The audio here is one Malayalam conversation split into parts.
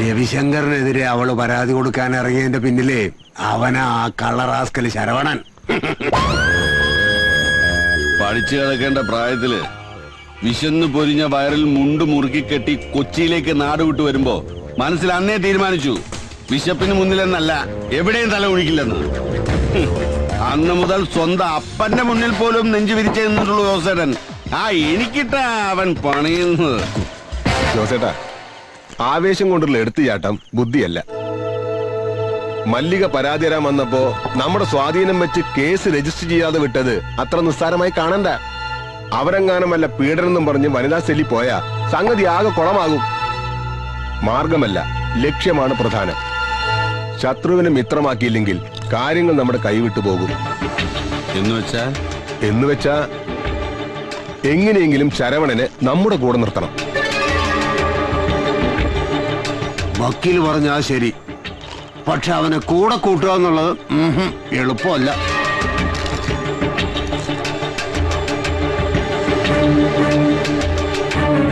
രവിശങ്കറിനെതിരെ അവൾ പരാതി കൊടുക്കാൻ ഇറങ്ങിയതിന്റെ പിന്നിലെ അവനാ ആ കള്ളറാസ്കൽ ശരവണൻ. പഠിച്ചു കിടക്കേണ്ട പ്രായത്തിൽ വിശന്നു പൊരിഞ്ഞ വയറിൽ മുണ്ട് മുറുക്കി കെട്ടി കൊച്ചിയിലേക്ക് നാട് വിട്ടു വരുമ്പോ മനസ്സിൽ അന്നേ തീരുമാനിച്ചു വിശപ്പിന് മുന്നിലെന്നല്ല എവിടെയും തല ഒഴിക്കില്ലെന്ന് അന്ന് മുതൽ സ്വന്തം അപ്പന്റെ മുന്നിൽ പോലും നെഞ്ചു വിരിച്ചു നിന്നിട്ടുള്ളൂ ജോസേട്ടൻ. ആ എനിക്കിട്ടാ അവൻ പണിയുന്നത്. ജോസേട്ടാ ആവേശം കൊണ്ടുള്ള എടുത്തുചാട്ടം ബുദ്ധിയല്ല. മല്ലിക പരാതി തരാൻ വന്നപ്പോ നമ്മുടെ സ്വാധീനം വെച്ച് കേസ് രജിസ്റ്റർ ചെയ്യാതെ വിട്ടത് അത്ര നിസ്സാരമായി കാണണ്ട. അവരെങ്ങാനും വല്ല പീഡനെന്നും പറഞ്ഞ് വനിതാ സെല്ലി പോയാ സംഗതി ആകെ കുളമാകും. മാർഗമല്ല ലക്ഷ്യമാണ് പ്രധാനം. ശത്രുവിനെ മിത്രമാക്കിയില്ലെങ്കിൽ കാര്യങ്ങൾ നമ്മുടെ കൈവിട്ടു പോകും. എന്ന് വെച്ചാ? എന്ന് വെച്ചാ? എങ്ങനെയെങ്കിലും ശരവണനെ നമ്മുടെ കൂടെ നിർത്തണം. വക്കീൽ പറഞ്ഞാ ശരി. പക്ഷെ അവനെ കൂടെ കൂട്ടുക എന്നുള്ളത് എളുപ്പമല്ല.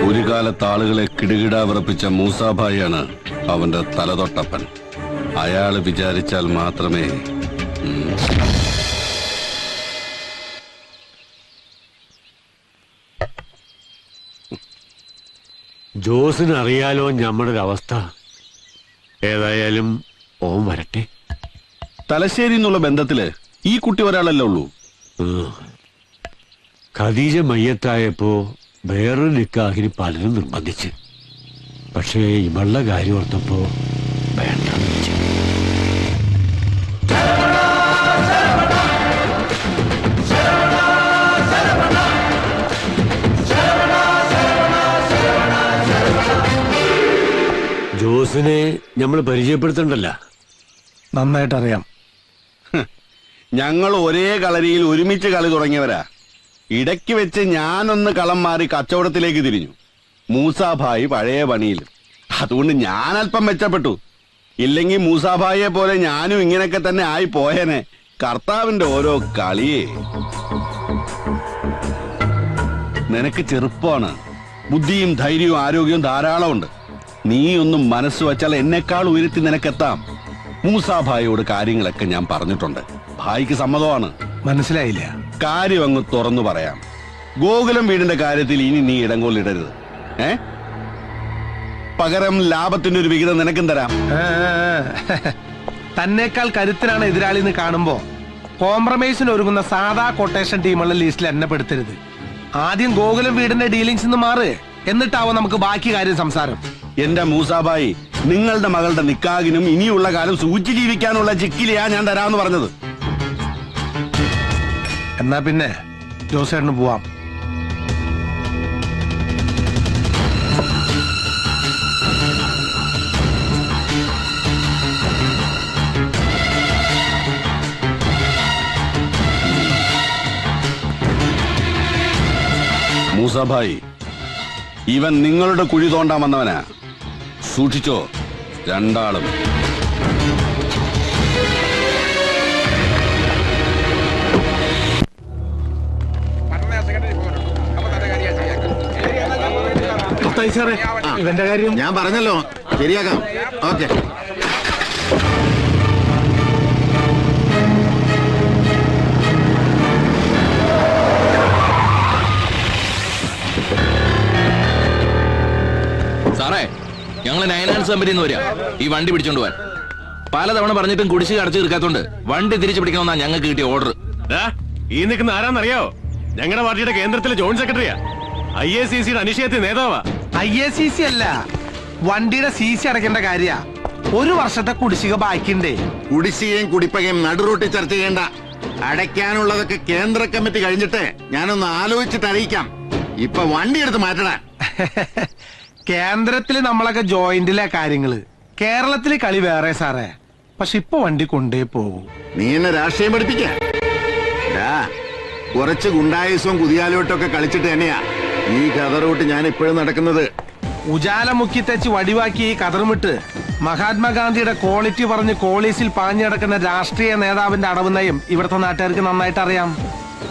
ഒരു കാലത്ത് ആളുകളെ കിടുകിട വിറപ്പിച്ച മൂസാഭായിയാണ് അവന്റെ തലതൊട്ടപ്പൻ. അയാൾ വിചാരിച്ചാൽ മാത്രമേ ജോസിനറിയാലോ ജോസിന് അറിയാലോ ഞമ്മടെ ഒരു അവസ്ഥ ഏതായാലും ഓം വരട്ടെ. തലശ്ശേരി എന്നുള്ള ബന്ധത്തിൽ ഈ കുട്ടി ഒരാളല്ലേ ഉള്ളൂ. ഖദീജ മയ്യത്തായപ്പോ വേറൊരു നിക്കാഹിന് പലരും നിർബന്ധിച്ച്. പക്ഷേ ഇവളുടെ കാര്യം ഓർത്തപ്പോ വേണ്ടെന്ന് ജോസിനെ നമ്മൾ പരിചയപ്പെടുത്തണ്ടല്ല. നന്നായിട്ട് അറിയാം ഞങ്ങൾ ഒരേ കളരിയിൽ ഒരുമിച്ച് കളി തുടങ്ങിയവരാ. ഇടയ്ക്ക് വെച്ച് ഞാനൊന്ന് കളം മാറി കച്ചവടത്തിലേക്ക് തിരിഞ്ഞു. മൂസാഭായി പഴയ പണിയിൽ. അതുകൊണ്ട് ഞാൻ അല്പം മെച്ചപ്പെട്ടു. ഇല്ലെങ്കിൽ മൂസാഭായിയെ പോലെ ഞാനും ഇങ്ങനെയൊക്കെ തന്നെ ആയി പോയേനെ. കർത്താവിന്റെ ഓരോ കളിയെ. നിനക്ക് ചെറുപ്പമാണ്. ബുദ്ധിയും ധൈര്യവും ആരോഗ്യവും ധാരാളമുണ്ട്. നീ ഒന്നും മനസ്സ് വച്ചാൽ എന്നെക്കാൾ ഉയരത്തി നിനക്കെത്താം. മൂസാഭായിയോട് കാര്യങ്ങളൊക്കെ ഞാൻ പറഞ്ഞിട്ടുണ്ട്. ഭായിക്ക് സമ്മതമാണ്. മനസ്സിലായില്ല. കാര്യം അങ്ങ് തുറന്നു പറയാം. ഗോകുലം വീടിന്റെ കാര്യത്തിൽ ഇനി നീ ഇടങ്കോലിടരുത് ഏ? പകരം ലാഭത്തിന്റെ ഒരു വിഹിതം നിനക്കും തരാം. തന്നെക്കാൾ തന്നേക്കാൾ കരുത്തനാണ് എതിരാളി എന്ന് കാണുമ്പോ കോംപ്രമൈസിന് ഒരുങ്ങുന്ന സാധാ കൊട്ടേഷൻ ടീമുള്ള ലിസ്റ്റിൽ എന്നെ പെടുത്തരുത്. ആദ്യം ഗോകുലം വീടിന്റെ ഡീലിംഗ്സ് നിന്ന് മാറ്. എന്നിട്ടാവും നമുക്ക് ബാക്കി കാര്യം സംസാരം. എന്റെ മൂസാബായി നിങ്ങളുടെ മകളുടെ നിക്കാകിനും ഇനിയുള്ള കാലം സൂചി ജീവിക്കാനുള്ള ചിക്കിലിയാ ഞാൻ തരാമെന്ന് പറഞ്ഞത്. എന്നാ പിന്നെ ജോസേട്ടന് പോവാം. മൂസാഭായി ഇവൻ നിങ്ങളുടെ കുഴി തോണ്ടാൻ വന്നവനാ. സൂക്ഷിച്ചോ? രണ്ടാളും. ഇവന്റെ കാര്യം ഞാൻ പറഞ്ഞല്ലോ ശരിയാക്കാം. ഓക്കെ. സാറേ ഞങ്ങൾ നയനാൻസ് കമ്പനിയിൽ നിന്ന് വരിക. ഈ വണ്ടി പിടിച്ചോണ്ട് പോവാൻ. പലതവണ പറഞ്ഞിട്ടും കുടിശ്ശിക അടച്ചു തീർക്കാത്തോണ്ട് വണ്ടി തിരിച്ചു പിടിക്കണമെന്നാ ഞങ്ങൾക്ക് കിട്ടിയ ഓർഡർ ഈ നിൽക്കുന്ന ആരാന്നറിയോ ഞങ്ങളുടെ പാർട്ടിയുടെ കേന്ദ്രത്തിലെ ജോയിന്റ് സെക്രട്ടറിയാ. ഐ എ സി സിയുടെ അനിശ്ചയത്തിൽ നേതാവാ. ഐ എ സി സി അല്ല വണ്ടിയുടെ സി സി അടയ്ക്കേണ്ട കാര്യ. ഒരു വർഷത്തെ കുടിശ്ശിക ബാക്കിണ്ടേ കുടിശ്ശികയും കുടിപ്പകയും നടുറൂട്ടി ചർച്ച ചെയ്യേണ്ട. അടയ്ക്കാനുള്ളതൊക്കെ കേന്ദ്ര കമ്മിറ്റി കഴിഞ്ഞിട്ട് ഞാനൊന്ന് ആലോചിച്ചിട്ട് അറിയിക്കാം. ഇപ്പൊ വണ്ടി എടുത്ത് മാറ്റണ കേന്ദ്രത്തിൽ നമ്മളൊക്കെ ജോയിന്റിലെ കാര്യങ്ങൾ. കേരളത്തിൽ കളി വേറെ സാറേ. പക്ഷെ ഇപ്പൊ വണ്ടി കൊണ്ടേ പോകും. നീ എന്നെ രാഷ്ട്രീയം പഠിപ്പിക്കറച്ച് ഡാ, കുറച്ച് ഗുണ്ടായുസവും കുതിയാലോട്ടൊക്കെ കളിച്ചിട്ട് തന്നെയാ ഈ കഥറോട്ട് ഞാൻ ഇപ്പോഴും നടക്കുന്നത്. ഉജാല മുക്കി തെച്ച് വടിവാക്കി ഈ കതറുമിട്ട് മഹാത്മാഗാന്ധിയുടെ ക്വാളിറ്റി പറഞ്ഞ് കോളീസിൽ പാഞ്ഞടക്കുന്ന രാഷ്ട്രീയ നേതാവിന്റെ അടവ് നയം ഇവിടുത്തെ നാട്ടുകാർക്ക് നന്നായിട്ട് അറിയാം.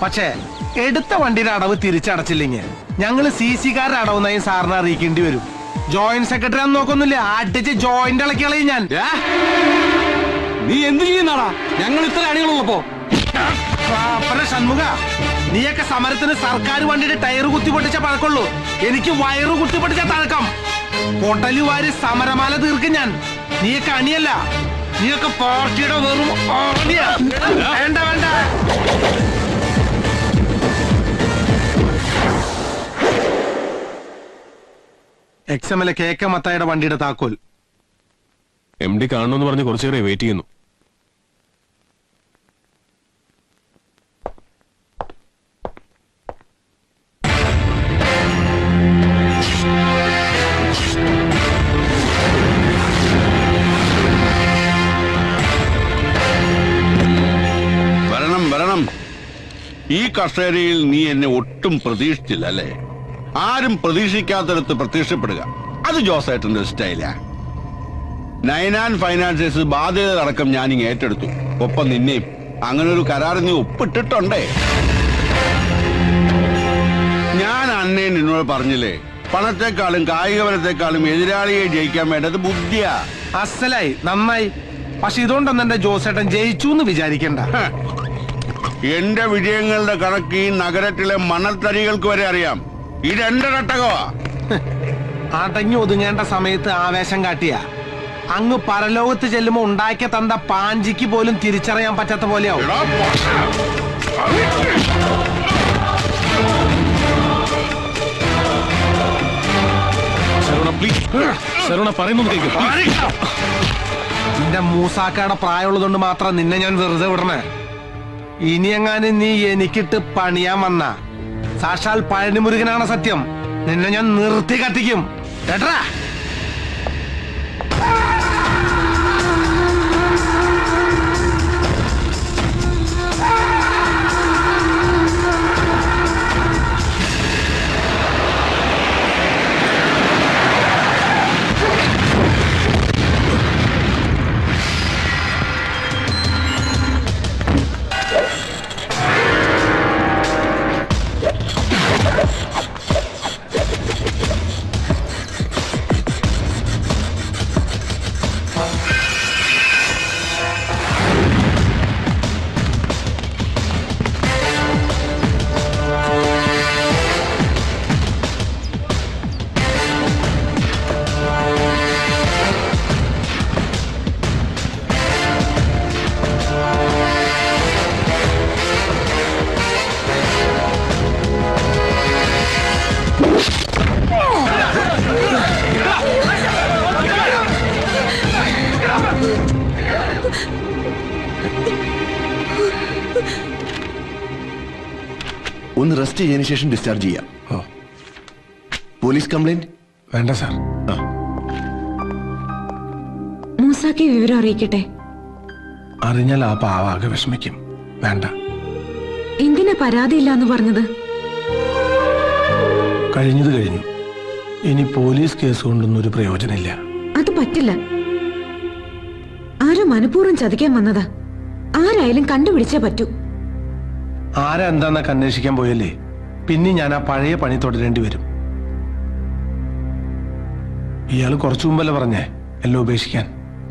പക്ഷേ എടുത്ത വണ്ടിയുടെ അടവ് തിരിച്ചടച്ചില്ലെങ്കിൽ ഞങ്ങൾ സി സിക്കാരുടെ അടവ് നയം സാറിനെ അറിയിക്കേണ്ടി വരും. ജോയിന്റ് സെക്രട്ടറി ആണെന്ന് നോക്കൊന്നുമില്ല. അടിച്ച് ജോയിന്റ് ഇളക്കി കളയും ഞാൻ. നീ എന്ത് ചെയ്യുന്നാടാ? ഞങ്ങൾ ഇത്ര അണികളുള്ളപ്പോ. ഷൺമുഖ നീയൊക്കെ സമരത്തിന് സർക്കാർ വണ്ടിയുടെ ടയർ കുത്തി പൊട്ടിച്ച പഴക്കുള്ളൂ എനിക്ക് വയറ് കുത്തി പൊട്ടിച്ച തഴക്കം. പൊട്ടലു വാരി സമരമാല തീർക്കും ഞാൻ. നീയൊക്കെ അണിയല്ല. നീയൊക്കെ പാർട്ടിയുടെ വെറും. വേണ്ട വേണ്ട. Ex M L A K K മത്തായുടെ വണ്ടിയുടെ താക്കോൽ. എം ഡി കാണണമെന്ന് പറഞ്ഞ് കുറച്ചേറെ വെയിറ്റ് ചെയ്യുന്നു. വരണം വരണം. ഈ കസേരയിൽ നീ എന്നെ ഒട്ടും പ്രതീക്ഷിച്ചില്ല അല്ലേ? ആരും പ്രതീക്ഷിക്കാത്തടത്ത് പ്രത്യക്ഷപ്പെടുക. അത് ജോസേട്ടന്റെ സ്റ്റൈലാ. നൈനാൻ ഫൈനാൻസേഴ്സ് ബാധ്യത അടക്കം ഞാനിങ് ഏറ്റെടുത്തു. ഒപ്പം നിന്നെയും. അങ്ങനെ ഒരു കരാറിൽ നീ ഒപ്പിട്ടിട്ടുണ്ടേ. ഞാൻ അന്നേ നിന്നോട് പറഞ്ഞില്ലേ പണത്തെക്കാളും കായികപരത്തെക്കാളും എതിരാളിയെ ജയിക്കാൻ വേണ്ടത് ബുദ്ധിയാ. അസലായി നന്നായി. പക്ഷെ ഇതുകൊണ്ടൊന്നും എന്റെ ജോസേട്ടൻ ജയിച്ചു എന്ന് വിചാരിക്കണ്ട. എന്റെ വിജയങ്ങളുടെ കണക്ക് ഈ നഗരത്തിലെ മണൽത്തരികൾക്ക് വരെ അറിയാം. ഇതെന്റെ തട്ടകമാ അടങ്ങി ഒതുങ്ങേണ്ട സമയത്ത് ആവേശം കാട്ടിയ. അങ്ങ് പരലോകത്ത് ചെല്ലുമ്പോ ഉണ്ടാക്കിയ തന്ത പാഞ്ചിക്ക് പോലും തിരിച്ചറിയാൻ പറ്റാത്ത പോലെയാവും. പറയുന്നത് കേൾക്കും നിന്റെ മൂസാക്കയുടെ പ്രായമുള്ളതുകൊണ്ട് മാത്രം നിന്നെ ഞാൻ വെറുതെ വിടണേ. ഇനി എങ്ങാനും നീ എനിക്കിട്ട് പണിയാൻ വന്ന. സാക്ഷാൽ പഴനിമുരുകനാണ് സത്യം. നിന്നെ ഞാൻ നിർത്തി കത്തിക്കും. കേട്ടാ റെസ്റ്റ് ചെയ്തതിനു ശേഷം ഡിസ്ചാർജ് ചെയ്യാം. പോലീസ് കംപ്ലൈന്റ് വേണ്ട സാർ. മൂസാക്കി വിവരം അറിയിക്കട്ടെ? അറിഞ്ഞാൽ ആ പാവാകെ വിഷമിക്കും. വേണ്ട. എന്തിനാ പരാതിയില്ല എന്ന് പറഞ്ഞത്? കഴിഞ്ഞത് കഴിഞ്ഞു. ഇനി പോലീസ് കേസ് കൊണ്ടൊന്നും ഒരു പ്രയോജനമില്ല. അത് പറ്റില്ല. ആരും മനഃപൂർവം ചതിക്കാൻ വന്നതാ. ആരായാലും കണ്ടുപിടിച്ചേ പറ്റൂ. ആരാ എന്താന്നൊക്കെ അന്വേഷിക്കാൻ പോയല്ലേ? പിന്നെ ഞാൻ ആ പഴയ പണി തുടരേണ്ടി വരും. ഇയാൾ കുറച്ചു മുമ്പല്ലേ പറഞ്ഞേ എല്ലാം ഉപേക്ഷിക്കാൻ?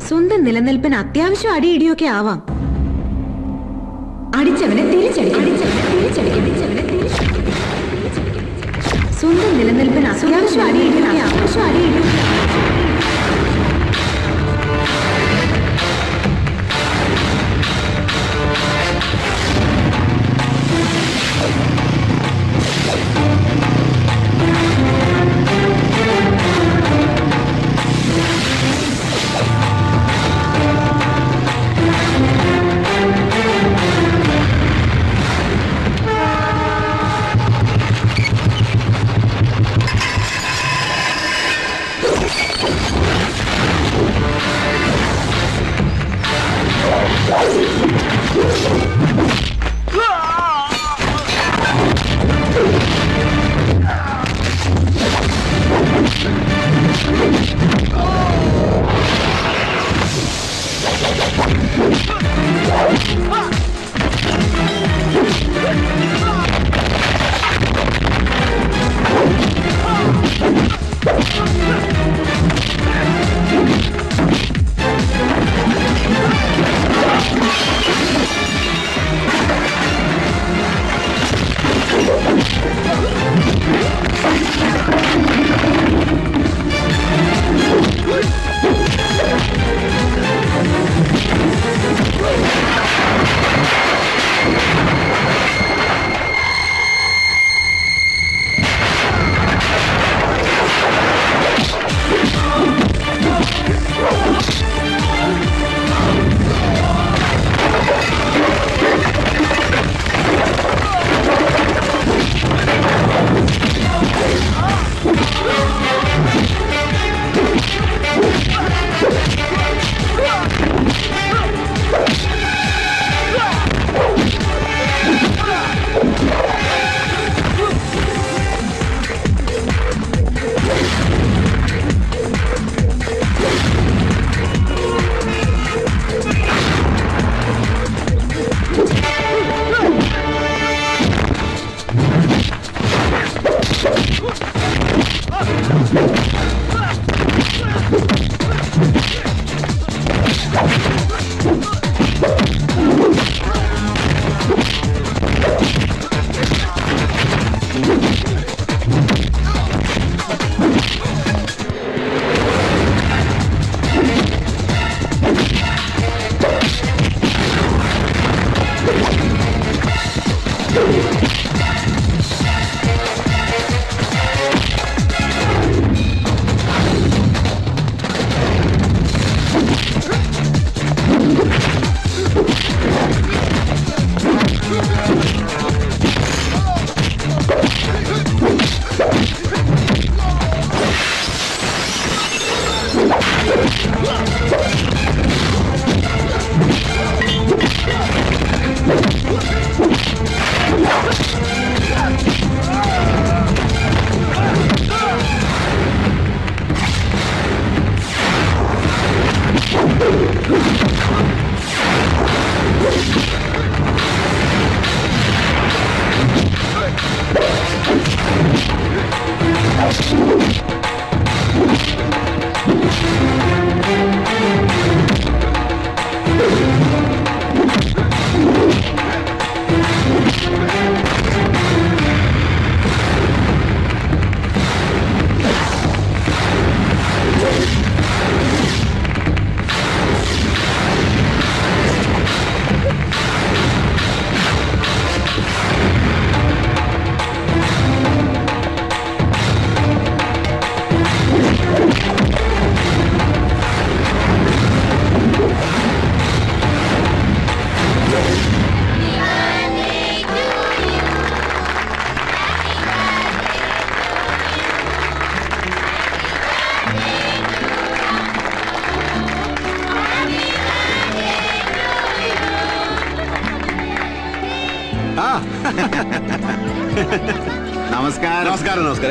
സ്വന്തം നിലനിൽപ്പിന് അത്യാവശ്യം അടിയിടിയൊക്കെ ആവാം. അടിച്ചവനെ. സ്വന്തം നിലനിൽപ്പിന് അത്യാവശ്യം അടിയിടിയൊക്കെ അത്യാവശ്യം അടിയിടിയൊക്കെ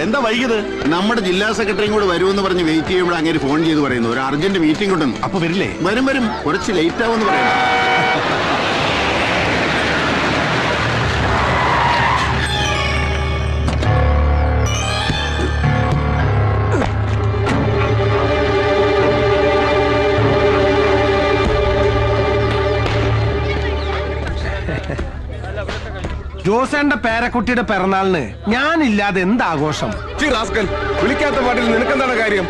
എന്താ വൈകിയത്? നമ്മുടെ ജില്ലാ സെക്രട്ടറിയും കൂടെ വരുമെന്ന് പറഞ്ഞ് വെയിറ്റ് ചെയ്യുമ്പോൾ അങ്ങനെ ഫോൺ ചെയ്ത് പറയുന്നു. ഒരു അർജന്റ് മീറ്റിംഗ് ഉണ്ടെന്ന്. അപ്പൊ വരില്ലേ? വരും വരും. കുറച്ച് ലേറ്റ് ആവുമെന്ന് പറയുന്നു. ജോസേന്റെ പേരക്കുട്ടിയുടെ പിറന്നാളിന് ഞാനില്ലാതെ എന്താഘോഷം? വിളിക്കാത്ത പാട്ടിൽ നിനക്കെന്താണ് കാര്യം?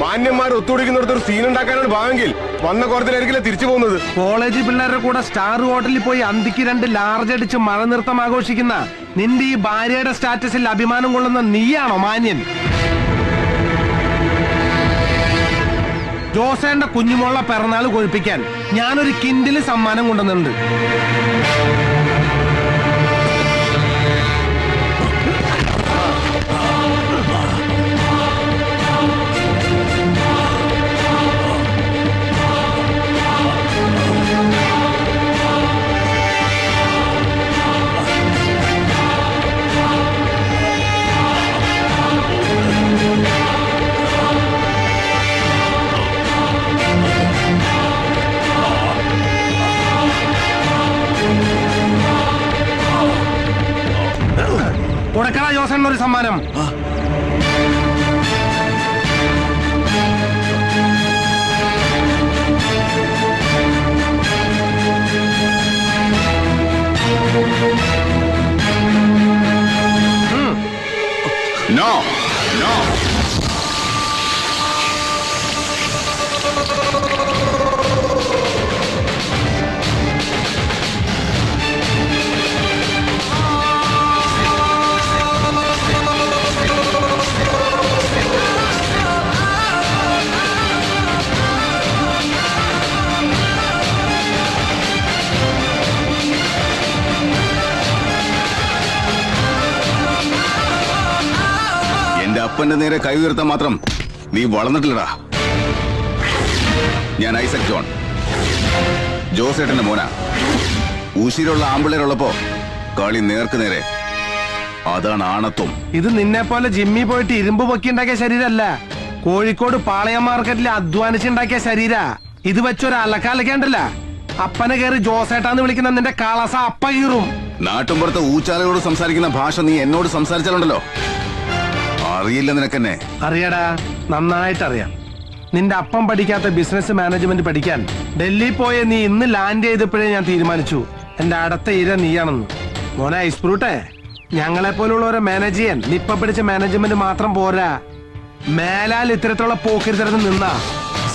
മാന്യന്മാർ ഒത്തുപിടിക്കുന്നിടത്ത് ഒരു സീൻ ഉണ്ടാക്കാനാണ് ഭാവെങ്കിൽ വന്ന കോടത്തിലായിരിക്കില്ല തിരിച്ചു പോകുന്നത്? കോളേജ് പിള്ളേരുടെ കൂടെ സ്റ്റാർ ഹോട്ടലിൽ പോയി അന്തിക്ക് രണ്ട് ലാർജ് അടിച്ച് മഴ നൃത്തം ആഘോഷിക്കുന്ന നിന്റെ ഈ ഭാര്യയുടെ സ്റ്റാറ്റസിൽ അഭിമാനം കൊള്ളുന്ന നീയാണോ മാന്യൻ? ജോസേന്റെ കുഞ്ഞുമോളെ പിറന്നാൾ കൊഴിപ്പിക്കാൻ ഞാനൊരു കിൻഡിൽ സമ്മാനം കൊണ്ടുവന്നിട്ടുണ്ട്. കൊടുക്കണ ജോസേന്റെ ഒരു സമ്മാനം നോ നോ അപ്പന്റെ നേരെ കൈ ഉയർത്താൻ മാത്രം നീ വളർന്നിട്ടില്ലടാ. ഞാൻ ഐസക് ജോൺ. ജോസേട്ടന്റെ മോന. ഉശിരുള്ള ആമ്പിള്ളേരുള്ളപ്പോ കളി നേർക്ക് നേരെ. അതാണ് ആണത്വം. ഇത് നിന്നെ പോലെ ജിമ്മി പോയിട്ട് ഇരുമ്പ് പൊക്കിണ്ടാക്കിയ ശരീരല്ല. കോഴിക്കോട് പാളയം മാർക്കറ്റിൽ അധ്വാനിച്ചുണ്ടാക്കിയ ശരീര. ഇത് വെച്ചൊരു അലക്കാലക്കേണ്ടല്ല അപ്പനെ കയറി ജോസേട്ടാന്ന് വിളിക്കുന്ന നിന്റെ കാളസ അപ്പ കീറും. നാട്ടുമ്പുറത്ത് ഊച്ചാലയോട് സംസാരിക്കുന്ന ഭാഷ നീ എന്നോട് സംസാരിച്ചാലുണ്ടല്ലോ. അറിയില്ല നിനക്കെന്നെ. അറിയടാ നന്നായിട്ട് അറിയാം നിന്റെ അപ്പം പഠിക്കാത്ത ബിസിനസ് മാനേജ്മെന്റ് പഠിക്കാൻ ഡൽഹി പോയ നീ ഇന്ന് ലാൻഡ് ചെയ്തപ്പോഴേ ഞാൻ തീരുമാനിച്ചു. എന്റെ അടുത്ത ഇര നീയാണെന്ന്. മോനെ ഐസ്പ്രൂട്ടെ ഞങ്ങളെ പോലുള്ളവരെ മാനേജ് ചെയ്യാൻ നിപ്പ പഠിച്ച മാനേജ്മെന്റ് മാത്രം പോരാ. മേലാൽ ഇത്തരത്തിലുള്ള പോക്കരുതരുന്ന് നിന്നാ.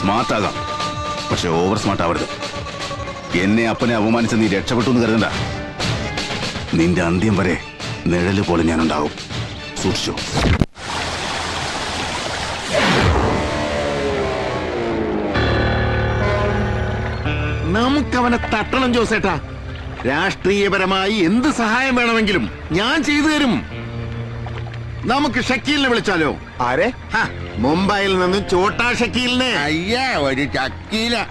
സ്മാർട്ട് ആകാം. പക്ഷെ ഓവർ സ്മാർട്ട് ആവരുത്. എന്നെ അപ്പനെ അപമാനിച്ച നീ രക്ഷപ്പെട്ടു എന്ന് കരുതണ്ട. നിന്റെ അന്ത്യം വരെ നിഴൽ പോലെ ഞാനുണ്ടാവും. സൂക്ഷിച്ചു? നമുക്കവനെ തട്ടണം ജോസേട്ടാ. രാഷ്ട്രീയപരമായി എന്ത് സഹായം വേണമെങ്കിലും ഞാൻ ചെയ്തു തരും. നമുക്ക് ഷക്കീലിനെ വിളിച്ചാലോ? ആരെ? മുംബൈയിൽ നിന്ന് ചോട്ടാ ഷക്കീലിനെ. അയ്യാ ഒരു ചക്കീല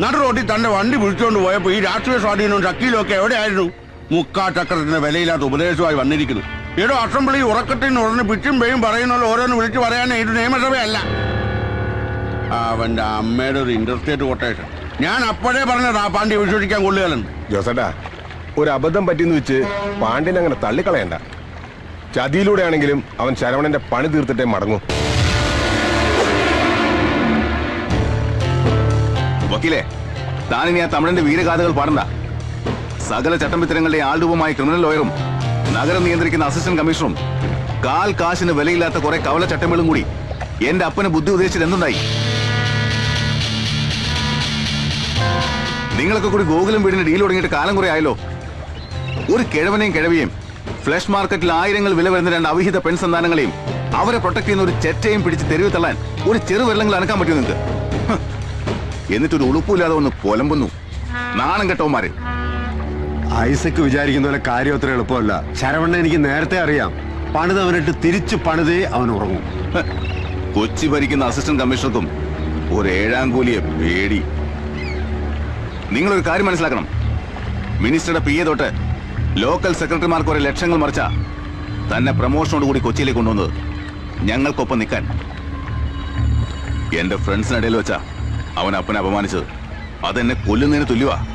നട റോട്ടിൽ തന്റെ വണ്ടി വിളിച്ചുകൊണ്ട് പോയപ്പോ ഈ രാഷ്ട്രീയ സ്വാധീനവും ഷക്കീലും ഒക്കെ എവിടെയായിരുന്നു? മുക്കാ ചക്രത്തിന് വിലയില്ലാത്ത ഉപദേശമായി വന്നിരിക്കുന്നു. ഏടോ അസംബ്ലി ഉറക്കത്തിന് ഉടനെ പിറ്റും പേയും പറയുന്ന ഓരോന്ന് വിളിച്ചു പറയാനേ ഇത് നിയമസഭയല്ല. അവന്റെ അമ്മയുടെ ഒരു ഇന്റർസ്റ്റേറ്റ് കൊട്ടേഷൻ. ഞാൻ അപ്പോഴേ പറഞ്ഞതാ പാണ്ഡ്യ വിശ്വസിക്കാൻ കൊള്ളുകയാണ് ജോസേട്ടാ ഒരു അബദ്ധം പറ്റിയെന്ന് വെച്ച് പാണ്ഡ്യനെ അങ്ങനെ തള്ളിക്കളയണ്ട. ചതിയിലൂടെ ആണെങ്കിലും അവൻ ശരവണന്റെ പണി തീർത്തിട്ടേ മടങ്ങൂ. വക്കീലേ താനിനി ആ തമിഴന്റെ വീരഗാഥകൾ പാടണ്ട സകല ചട്ടമ്പിത്തരങ്ങളുടെ ആൾരൂപമായ ക്രിമിനൽ ലോയറും നഗരം നിയന്ത്രിക്കുന്ന അസിസ്റ്റന്റ് കമ്മീഷണറും കാൽ കാശിന് വിലയില്ലാത്ത കുറെ കവല ചട്ടമ്പളും കൂടി എന്റെ അപ്പന് ബുദ്ധി ഉദ്ദേശിച്ചത് എന്തുണ്ടായി? നിങ്ങളൊക്കെ കൂടി ഗോകുലം വീടിന് ഡീൽ തുടങ്ങിയിട്ട് കാലം കുറെ ആയല്ലോ. ഒരു കിഴവനെയും കിഴവിയും ഫ്ലഷ് മാർക്കറ്റിൽ ആയിരങ്ങൾ വില വരുന്ന രണ്ട് അവിഹിത പെൺസന്താനങ്ങളെയും അവരെ പ്രൊട്ടക്ട് ചെയ്യുന്ന ഒരു ചെറ്റയും പിടിച്ച് തെരുവ് തള്ളാൻ ഒരു ചെറു വെള്ളങ്ങൾ അനക്കാൻ പറ്റും നിങ്ങൾക്ക്. എന്നിട്ടൊരു ഉളുപ്പില്ലാതെ ഒന്ന് പൊലമ്പുന്നു. നാണം കെട്ടവന്മാര്. ഐസക്ക് വിചാരിക്കുന്ന പോലെ കാര്യം അത്ര എളുപ്പമല്ല. ശരവണ്ണ എനിക്ക് നേരത്തെ അറിയാം. പണിത് അവനിട്ട് തിരിച്ചു പണിതേ അവൻ ഉറങ്ങും. കൊച്ചി ഭരിക്കുന്ന അസിസ്റ്റന്റ് കമ്മീഷണർക്കും ഒരു ഏഴാം കൂലിയെ പേടി. നിങ്ങളൊരു കാര്യം മനസ്സിലാക്കണം. മിനിസ്റ്ററുടെ പി എ തൊട്ട് ലോക്കൽ സെക്രട്ടറിമാർക്ക് ഒരു ലക്ഷങ്ങൾ മറിച്ച തന്നെ പ്രമോഷനോട് കൂടി കൊച്ചിയിലേക്ക് കൊണ്ടുവന്നത് ഞങ്ങൾക്കൊപ്പം നിൽക്കാൻ. എന്റെ ഫ്രണ്ട്സിനിടയിൽ വെച്ചാ അവൻ അപ്പനെ അപമാനിച്ചത്. അതെന്നെ കൊല്ലുന്നതിന് തുല്യവാ.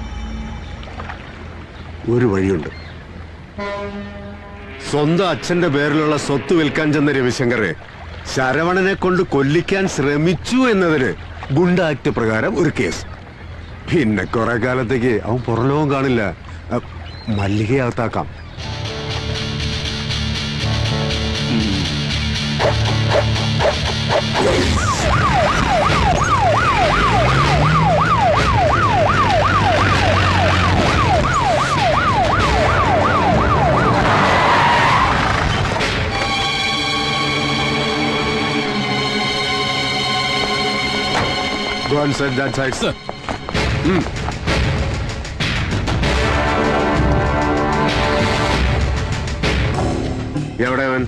ഒരു വഴിയുണ്ട്. സ്വന്തം അച്ഛന്റെ പേരിലുള്ള സ്വത്ത് വിൽക്കാൻ ചെന്ന രവിശങ്കറെ ശരവണനെ കൊണ്ട് കൊല്ലിക്കാൻ ശ്രമിച്ചു എന്നതിന് ഗുണ്ട ആക്ട് പ്രകാരം ഒരു കേസ്. പിന്നെ കുറെ കാലത്തേക്ക് അവൻ പുറലോകം കാണില്ല മല്ലികയകത്താക്കാം Go and set that side. Sir. എവിടെ അവൻ?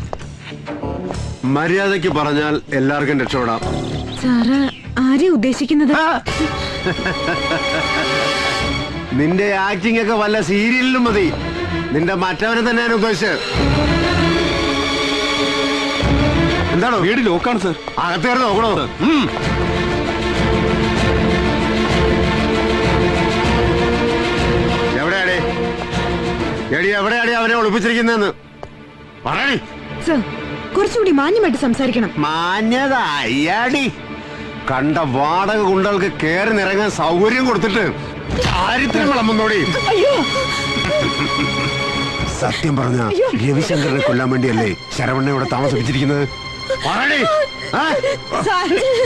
മര്യാദയ്ക്ക് പറഞ്ഞാൽ എല്ലാവർക്കും രക്ഷപ്പെടാം. സാറ് ആരെ ഉദ്ദേശിക്കുന്നത്? നിന്റെ ആക്ടിംഗ് ഒക്കെ വല്ല സീരിയലിലും മതി. നിന്റെ മറ്റവനെ തന്നെയാണ് ഉദ്ദേശിച്ചത്. എന്താണോ? വീട് ലോക്കാണ് സർ അകത്തേറെ നോക്കണോ? എടി എവിടെയാടി അവനെ ഒളിപ്പിച്ചിരിക്കുന്നതെന്ന്? പറയണി സർ കുറച്ചുകൂടി മാന്യമായിട്ട് സംസാരിക്കണം. മാന്യത അയ്യാടി കണ്ട വാടക ഗുണ്ടകൾക്ക് കയറി നിറങ്ങാൻ സൗകര്യം കൊടുത്തിട്ട് വിളമ്പുന്നോടി. സത്യം പറഞ്ഞ രവിശങ്കറിനെ കൊല്ലാൻ വേണ്ടിയല്ലേ ശരവണ്ണ ഇവിടെ താമസിപ്പിച്ചിരിക്കുന്നത്? പറയടി. ആ?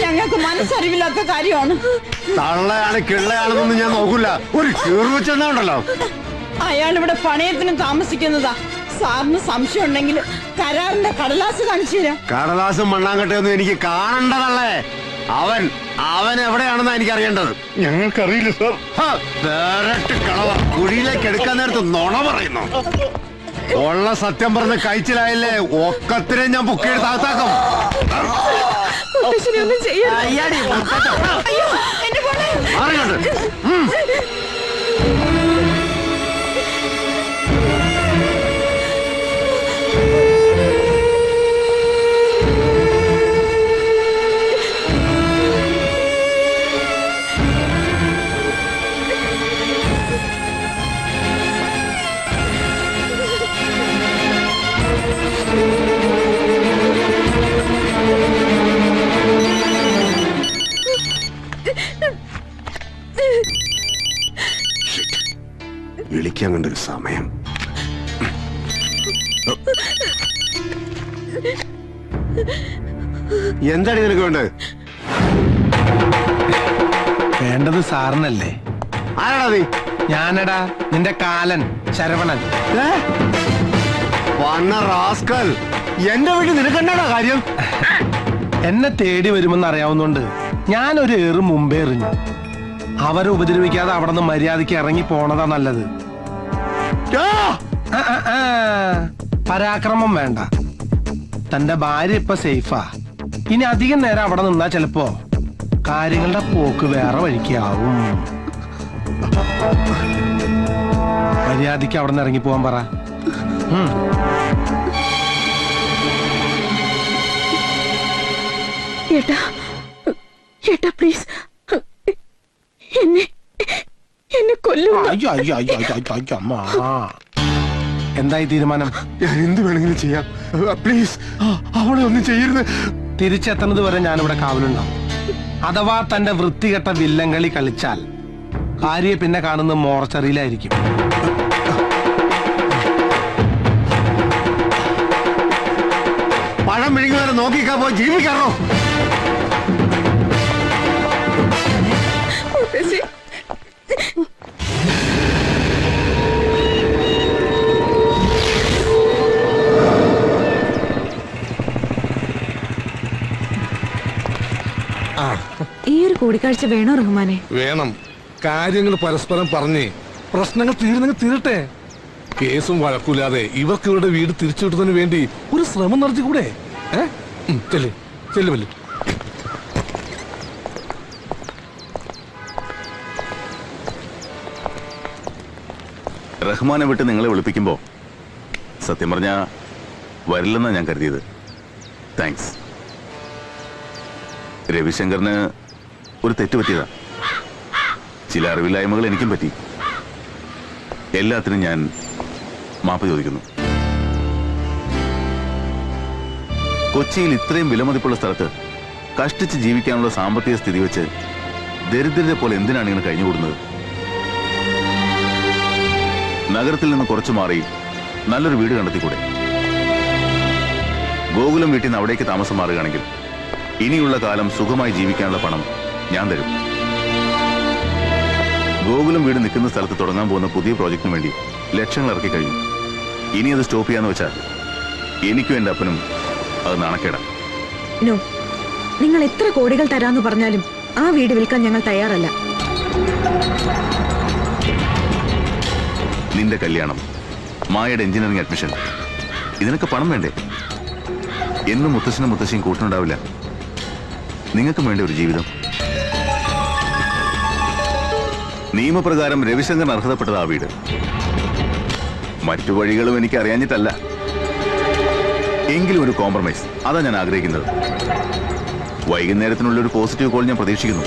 ഞങ്ങൾക്ക് മനസ്സറിവില്ലാത്ത കാര്യമാണ്. തള്ളയാണ് കിള്ളയാണെന്നൊന്നും ഞാൻ നോക്കൂല. ഒരു കീറുവെച്ചെന്നുണ്ടല്ലോ അയാൾ ഇവിടെ പണയത്തിന് താമസിക്കുന്നതാ. സാറിന് സംശയം ഉണ്ടെങ്കിൽ കരാറിന്റെ കടലാസ് കാണിച്ചു തരാം. കടലാസും മണ്ണാങ്കട്ടയൊന്നും എനിക്ക് കാണണ്ടതല്ലേ അവൻ അവൻ എവിടെയാണെന്നാ എനിക്ക് അറിയേണ്ടത് ഞങ്ങൾക്കറിയില്ല സാർ. കളവ. കുഴിയിലേക്ക് എടുക്കാൻ നേരത്ത് നുണ പറയുന്നു. ഉള്ള സത്യം പറഞ്ഞ് കഴിച്ചിലായില്ലേ? ഒക്കത്തിനെ ഞാൻ ബുക്കെടുത്ത് അകത്താക്കും മുത്തശ്ശനെ ഒന്നും ഉം. വിളിക്കാൻ കണ്ടൊരു സമയം. എന്താണ് നിനക്ക് വേണ്ടത്? വേണ്ടത് സാറിനല്ലേ. ആരാടാ നീ? ഞാനടാ നിന്റെ കാലൻ ശരവണൻ? വന്ന റാസ്കൽ. എന്റെ വീട്ടിൽ നിനക്ക് എന്നാടാ കാര്യം? എന്നെ തേടി വരുമെന്ന് അറിയാവുന്നോണ്ട് ഞാനൊരു ഒരു ഏറ് മുമ്പേ എറിഞ്ഞു. അവരെ ഉപദ്രവിക്കാതെ അവിടെ നിന്ന് മര്യാദയ്ക്ക് ഇറങ്ങി പോണതാ നല്ലത്. പരാക്രമം വേണ്ട. തന്റെ ഭാര്യ ഇപ്പൊ സേഫാ. ഇനി അധികം നേരം അവിടെ നിന്നാ ചിലപ്പോ കാര്യങ്ങളുടെ പോക്ക് വേറെ വഴിക്കാവും. മര്യാദയ്ക്ക് അവിടെ നിന്ന് ഇറങ്ങി പോവാൻ പറ. ഏട്ടാ ഏട്ടാ പ്ലീസ് എന്നെ അയ്യോ അയ്യോ അയ്യോ അയ്യോ അമ്മ. എന്തായി തീരുമാനം? ഞാൻ എന്ത് വേണമെങ്കിലും ചെയ്യാം. പ്ലീസ് അവളെ ഒന്നും ചെയ്യരുത്. തിരിച്ചെത്തുന്നത് വരെ ഞാനിവിടെ കാവലുണ്ടാവും. അഥവാ തന്റെ വൃത്തികെട്ട വില്ലങ്കളി കളിച്ചാൽ ഭാര്യയെ പിന്നെ കാണുന്ന മോർച്ചറിയിലായിരിക്കും. പഴം വിഴുങ്ങുന്നവരെ നോക്കിക്കാ പോയി ജീവിക്കാറോ? കൂടിക്കാഴ്ച വേണോ റഹ്മാനെ? വേണം. കാര്യങ്ങൾ പരസ്പരം പറഞ്ഞ് പ്രശ്നങ്ങൾ തീരുന്നെങ്കിൽ തീരട്ടെ. കേസും വഴക്കൂലാതെ ഇവർക്ക് ഇവരുടെ വീട് തിരിച്ചു കിട്ടുന്നതിന് വേണ്ടി ഒരു ശ്രമം നടത്തിക്കൂടെ? ഏ? ഉം, ചെല്ല് ചെല്ലു വല്ലു. റഹ്മാനെ വിട്ട് നിങ്ങളെ വിളിപ്പിക്കുമ്പോ സത്യം പറഞ്ഞ വരില്ലെന്നാ ഞാൻ കരുതിയത്. താങ്ക്സ് രവിശങ്കറിന് ഒരു തെറ്റ് പറ്റിയതാ. ചില അറിവില്ലായ്മകൾ എനിക്കും പറ്റി. എല്ലാത്തിനും ഞാൻ മാപ്പ് ചോദിക്കുന്നു. കൊച്ചിയിൽ ഇത്രയും വിലമതിപ്പുള്ള സ്ഥലത്ത് കഷ്ടിച്ച് ജീവിക്കാനുള്ള സാമ്പത്തിക സ്ഥിതി വെച്ച് ദരിദ്രരെ പോലെ എന്തിനാണ് ഇങ്ങനെ കഴിഞ്ഞുകൂടുന്നത് നഗരത്തിൽ നിന്ന് കുറച്ചു മാറി നല്ലൊരു വീട് കണ്ടെത്തിക്കൂടെ? ഗോകുലം വീട്ടിൽ നിന്ന് അവിടേക്ക് താമസം മാറുകയാണെങ്കിൽ ഇനിയുള്ള കാലം സുഖമായി ജീവിക്കാനുള്ള പണം ഞാൻ തരും. ഗോകുലം വീട് നിൽക്കുന്ന സ്ഥലത്ത് തുടങ്ങാൻ പോകുന്ന പുതിയ പ്രോജക്റ്റിന് വേണ്ടി ലക്ഷങ്ങൾ ഇറക്കി കഴിഞ്ഞു. ഇനി അത് സ്റ്റോപ്പ് ചെയ്യാന്ന് വെച്ചാൽ എനിക്കും എന്റെ അപ്പനും അത് നാണക്കേടാണ് നോ നിങ്ങൾ എത്ര കോടികൾ തരാന്ന് പറഞ്ഞാലും ആ വീട് വിൽക്കാൻ ഞങ്ങൾ തയ്യാറല്ല. നിന്റെ കല്യാണം മായയുടെ എഞ്ചിനീയറിംഗ് അഡ്മിഷൻ ഇതിനൊക്കെ പണം വേണ്ടേ? എന്നും മുത്തശ്ശനും മുത്തശ്ശിയും കൂട്ടുന്നുണ്ടാവില്ല നിങ്ങൾക്കും വേണ്ട ഒരു ജീവിതം? നിയമപ്രകാരം രവിശങ്കർ അർഹതപ്പെട്ടത് ആ വീട്. മറ്റു വഴികളും എനിക്ക് അറിയാഞ്ഞിട്ടല്ല എങ്കിലും ഒരു കോംപ്രമൈസ് അതാ ഞാൻ ആഗ്രഹിക്കുന്നത്. വൈകുന്നേരത്തിനുള്ള ഒരു പോസിറ്റീവ് കോൾ ഞാൻ പ്രതീക്ഷിക്കുന്നു.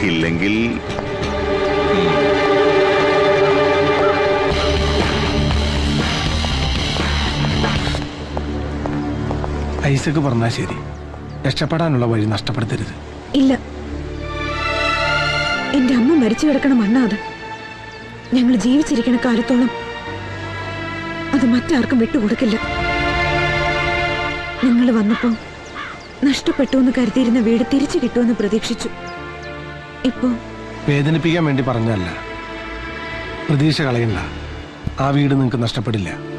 ഇല്ലെങ്കിൽ ഐസക്ക് പറഞ്ഞാൽ ശരി. രക്ഷപ്പെടാനുള്ള വഴി നഷ്ടപ്പെടുത്തരുത്. മരിച്ചു കിടക്കണ മണ്ണ ഞങ്ങൾ ജീവിച്ചിരിക്കണ കാലത്തോളം അത് മറ്റാർക്കും വിട്ടുകൊടുക്കില്ല. നിങ്ങൾ വന്നപ്പോൾ നഷ്ടപ്പെട്ടു എന്ന് കരുതിയിരുന്ന വീട് തിരിച്ചു കിട്ടുമെന്ന് പ്രതീക്ഷിച്ചു. ഇപ്പോ വേദനിപ്പിക്കാൻ വേണ്ടി പറഞ്ഞല്ല. പ്രതീക്ഷ കളയണ്ട. ആ വീട് നിങ്ങൾക്ക് നഷ്ടപ്പെടില്ല.